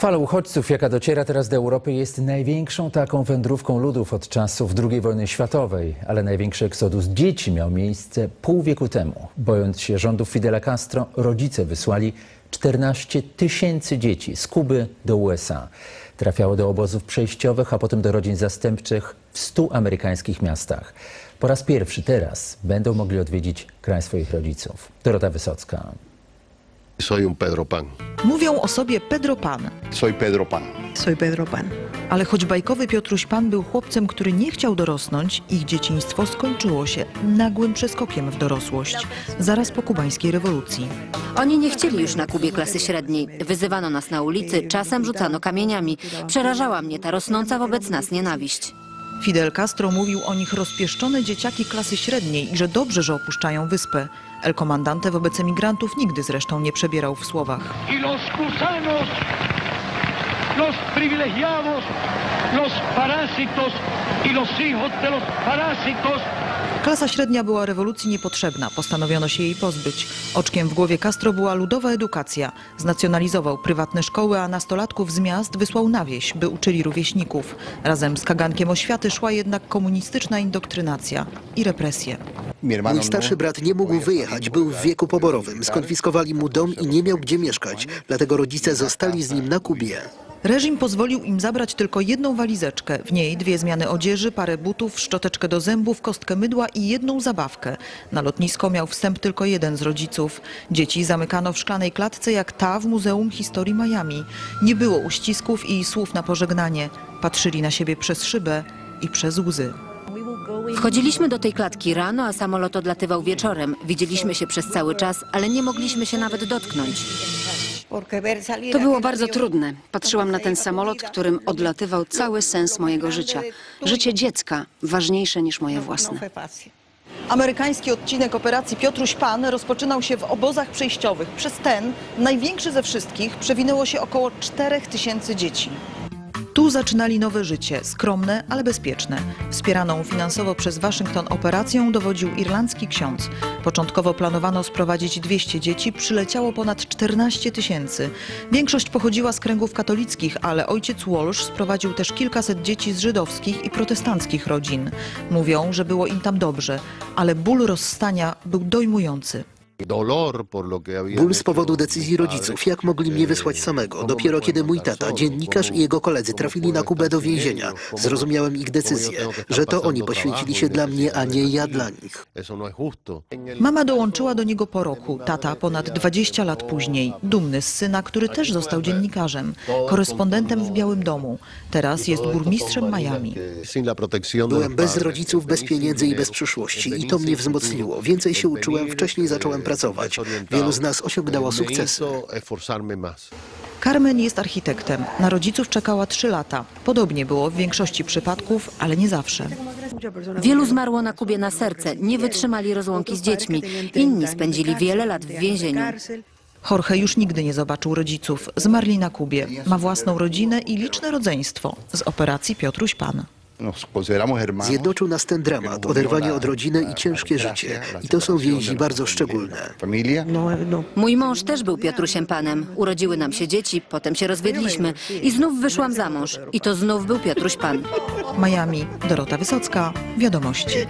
Fala uchodźców, jaka dociera teraz do Europy, jest największą taką wędrówką ludów od czasów II wojny światowej. Ale największy eksodus dzieci miał miejsce pół wieku temu. Bojąc się rządów Fidela Castro, rodzice wysłali 14 tysięcy dzieci z Kuby do USA. Trafiało do obozów przejściowych, a potem do rodzin zastępczych w 100 amerykańskich miastach. Po raz pierwszy teraz będą mogli odwiedzić kraj swoich rodziców. Dorota Wysocka. Soy un Pedro Pan. Mówią o sobie Pedro Pan. Soy Pedro Pan. Soy Pedro Pan. Ale choć bajkowy Piotruś Pan był chłopcem, który nie chciał dorosnąć, ich dzieciństwo skończyło się nagłym przeskokiem w dorosłość, zaraz po kubańskiej rewolucji. Oni nie chcieli już na Kubie klasy średniej. Wyzywano nas na ulicy, czasem rzucano kamieniami. Przerażała mnie ta rosnąca wobec nas nienawiść. Fidel Castro mówił o nich rozpieszczone dzieciaki klasy średniej i że dobrze, że opuszczają wyspę. El Comandante wobec emigrantów nigdy zresztą nie przebierał w słowach. los privilegiados, los parásitos y los hijos de los parásitos Klasa średnia była rewolucji niepotrzebna, postanowiono się jej pozbyć. Oczkiem w głowie Castro była ludowa edukacja. Znacjonalizował prywatne szkoły, a nastolatków z miast wysłał na wieś, by uczyli rówieśników. Razem z kagankiem oświaty szła jednak komunistyczna indoktrynacja i represje. Mój starszy brat nie mógł wyjechać, był w wieku poborowym. Skonfiskowali mu dom i nie miał gdzie mieszkać, dlatego rodzice zostali z nim na Kubie. Reżim pozwolił im zabrać tylko jedną walizeczkę. W niej dwie zmiany odzieży, parę butów, szczoteczkę do zębów, kostkę mydła i jedną zabawkę. Na lotnisko miał wstęp tylko jeden z rodziców. Dzieci zamykano w szklanej klatce jak ta w Muzeum Historii Miami. Nie było uścisków i słów na pożegnanie. Patrzyli na siebie przez szybę i przez łzy. Wchodziliśmy do tej klatki rano, a samolot odlatywał wieczorem. Widzieliśmy się przez cały czas, ale nie mogliśmy się nawet dotknąć. To było bardzo trudne. Patrzyłam na ten samolot, którym odlatywał cały sens mojego życia. Życie dziecka ważniejsze niż moje własne. Amerykański odcinek operacji Piotruś Pan rozpoczynał się w obozach przejściowych. Przez ten, największy ze wszystkich, przewinęło się około 4 tysięcy dzieci. Tu zaczynali nowe życie, skromne, ale bezpieczne. Wspieraną finansowo przez Waszyngton operacją dowodził irlandzki ksiądz. Początkowo planowano sprowadzić 200 dzieci, przyleciało ponad 14 tysięcy. Większość pochodziła z kręgów katolickich, ale ojciec Walsh sprowadził też kilkaset dzieci z żydowskich i protestanckich rodzin. Mówią, że było im tam dobrze, ale ból rozstania był dojmujący. Ból z powodu decyzji rodziców, jak mogli mnie wysłać samego. Dopiero kiedy mój tata, dziennikarz i jego koledzy trafili na Kubę do więzienia, zrozumiałem ich decyzję, że to oni poświęcili się dla mnie, a nie ja dla nich. Mama dołączyła do niego po roku, tata ponad 20 lat później. Dumny z syna, który też został dziennikarzem, korespondentem w Białym Domu. Teraz jest burmistrzem Miami. Byłem bez rodziców, bez pieniędzy i bez przyszłości i to mnie wzmocniło. Więcej się uczyłem, wcześniej zacząłem pracować. Wielu z nas osiągnęło sukcesy. Carmen jest architektem. Na rodziców czekała 3 lata. Podobnie było w większości przypadków, ale nie zawsze. Wielu zmarło na Kubie na serce, nie wytrzymali rozłąki z dziećmi. Inni spędzili wiele lat w więzieniu. Jorge już nigdy nie zobaczył rodziców. Zmarli na Kubie. Ma własną rodzinę i liczne rodzeństwo z operacji Piotruś Pan. Zjednoczył nas ten dramat, oderwanie od rodziny i ciężkie życie. I to są więzi bardzo szczególne. Mój mąż też był Piotrusiem Panem. Urodziły nam się dzieci, potem się rozwiedliśmy i znów wyszłam za mąż. I to znów był Piotruś Pan. Miami, Dorota Wysocka, Wiadomości.